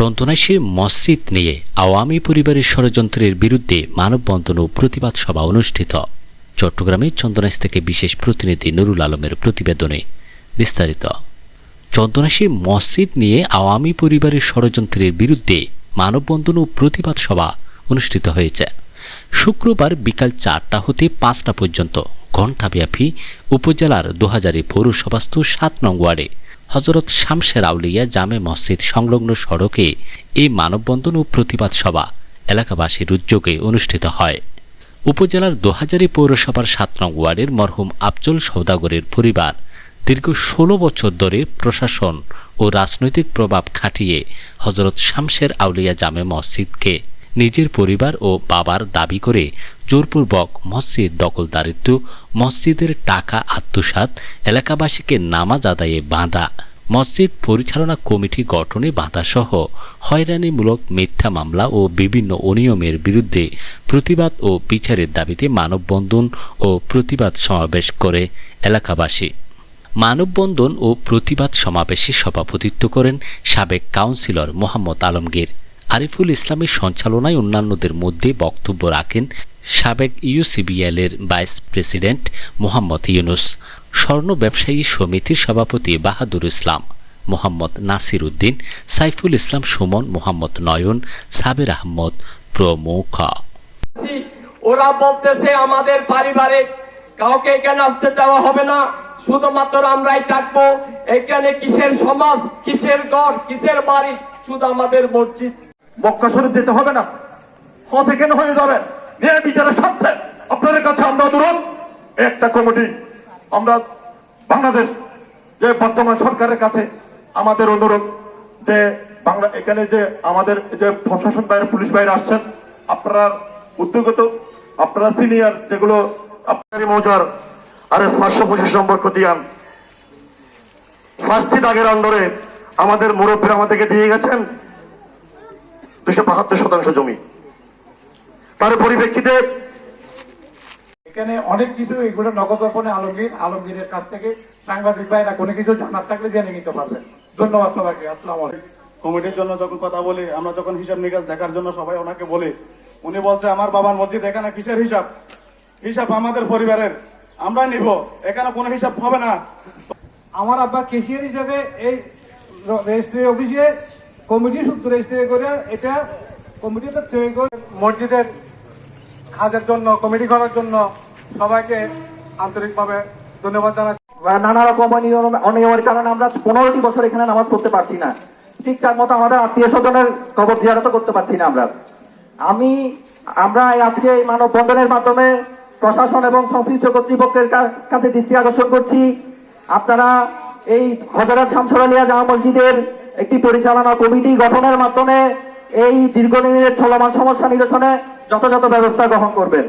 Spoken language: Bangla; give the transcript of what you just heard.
চন্দনাইশে মসজিদ নিয়ে আওয়ামী পরিবারের ষড়যন্ত্রের বিরুদ্ধে মানববন্ধন ও প্রতিবাদ সভা অনুষ্ঠিত। চট্টগ্রামে চন্দনাইশ থেকে বিশেষ প্রতিনিধি নুরুল আলমের প্রতিবেদনে বিস্তারিত। চন্দনাইশে মসজিদ নিয়ে আওয়ামী পরিবারের ষড়যন্ত্রের বিরুদ্ধে মানববন্ধন ও প্রতিবাদ সভা অনুষ্ঠিত হয়েছে। শুক্রবার বিকাল চারটা হতে পাঁচটা পর্যন্ত ঘণ্টাব্যাপী উপজেলার দোহাজারি পৌরসভাস্থ সাত নং ওয়ার্ডে। হজরত শামশের আউলিয়া জামে মসজিদ সংলগ্ন সড়কে এই মানববন্ধন ও প্রতিবাদ সভা এলাকাবাসীর উদ্যোগে অনুষ্ঠিত হয়। উপজেলার দোহাজারি পৌরসভার সাত নং ওয়ার্ডের মরহুম আফজল সৌদাগরের পরিবার দীর্ঘ ষোলো বছর ধরে প্রশাসন ও রাজনৈতিক প্রভাব খাটিয়ে হজরত শামশের আউলিয়া জামে মসজিদকে নিজের পরিবার ও বাবার দাবি করে জোরপূর্বক মসজিদ দখলদারিত্ব, মসজিদের টাকা আত্মসাৎ, এলাকাবাসীকে নামাজ আদায়ে বাঁধা, মসজিদ পরিচালনা কমিটি গঠনে বাধাসহ হয়রানিমূলক মিথ্যা মামলা ও বিভিন্ন অনিয়মের বিরুদ্ধে প্রতিবাদ ও বিচারের দাবিতে মানববন্ধন ও প্রতিবাদ সমাবেশ করে এলাকাবাসী। মানববন্ধন ও প্রতিবাদ সমাবেশে সভাপতিত্ব করেন সাবেক কাউন্সিলর মোহাম্মদ আলমগীর। আরিফুল ইসলামের সঞ্চালনায় অন্যান্যদের মধ্যে বক্তব্য রাখেন সাবেক ইউসিবিএল এর ভাইস প্রেসিডেন্ট মোহাম্মদ ইউনুস, স্বর্ণ ব্যবসায়ী সমিতির সভাপতি বাহাদুর ইসলাম, মোহাম্মদ নাসির উদ্দিন, সাইফুল ইসলাম সুমন, মোহাম্মদ নয়ন, সাবের আহমদ প্রমুখ। ওরা বলতেছে আমাদের পারিবারিক কাউকে এখানে আসতে দেওয়া হবে না, শুধুমাত্র আমরাই থাকব। এখানে কিসের সমাজ, কিসের ঘর, কিসের বাড়ি? শুধু আমাদের মসজিদ। মক্কা শরীফ যেতে হবে না। হসে কেন হয়ে যাবে? ন্যায় বিচারের স্বার্থে। আপনাদের কাছে আমরা অনুরোধ, একটা কমিটি। আমরা বাংলাদেশ যে বর্তমান সরকারের কাছে আমাদের অনুরোধ যে বাংলা, এখানে যে আমাদের যে প্রশাসন বাইরে, পুলিশ বাইরে আসছেন, আপনারা উদ্যোগত, আপনারা সিনিয়র যেগুলো আপনারই মৌজার আর পাঁচশো পঁচিশ নম্বর খতিয়ান শাস্তি দাগের আন্দোলনে আমাদের মুরব্বীরা আমাদেরকে দিয়ে গেছেন। দুশো বাহাত্তর শতাংশ জমি। তার পরিপ্রেক্ষিতে এখানে অনেক কিছু এগুলো নগদ অর্পণে আলমগীর আলমগীরের কাছ থেকে সাংবাদিক ভাইরা কোনো কিছু জানার থাকলে জেনে নিতে পারবেন। ধন্যবাদ সবাইকে আসসালামু আলাইকুম। কমিটির জন্য যখন কথা বলি আমরা যখন হিসাব নিকাশ দেখার জন্য সবাই ওনাকে বলি উনি বলছে আমার বাবার মসজিদ এখানে কিসের হিসাব? হিসাব আমাদের পরিবারের আমরা নিব। এখানে কোনো হিসাব হবে না। আমার আব্বা কেশিয়ার হিসাবে এই রেজিস্ট্রি অফিসে কমিটি সূত্র রেজিস্ট্রি করে এটা কমিটিতে তৈরি করে মসজিদের কাজের জন্য, কমিটি করার জন্য সবাইকে আন্তরিকভাবে ধন্যবাদ জানাচ্ছি। নানা রকম অনিয়ম, অনিয়মের কারণে আমরা পনেরোটি বছর এখানে নামাজ পড়তে পারছি না। ঠিকঠাক মতো আমাদের আত্মীয় স্বজনের কবর জিয়ারত করতে পারছি না আমরা। আমি, আমরা আজকে এই মানববন্ধনের মাধ্যমে প্রশাসন এবং সংশ্লিষ্ট কর্তৃপক্ষের কাছে দৃষ্টি আকর্ষণ করছি। আপনারা এই হজরত শামসরালিয়া জামা মসজিদের একটি পরিচালনা কমিটি গঠনের মাধ্যমে এই দীর্ঘদিনের চলমান সমস্যা নিরসনে যথাযথ ব্যবস্থা গ্রহণ করবেন।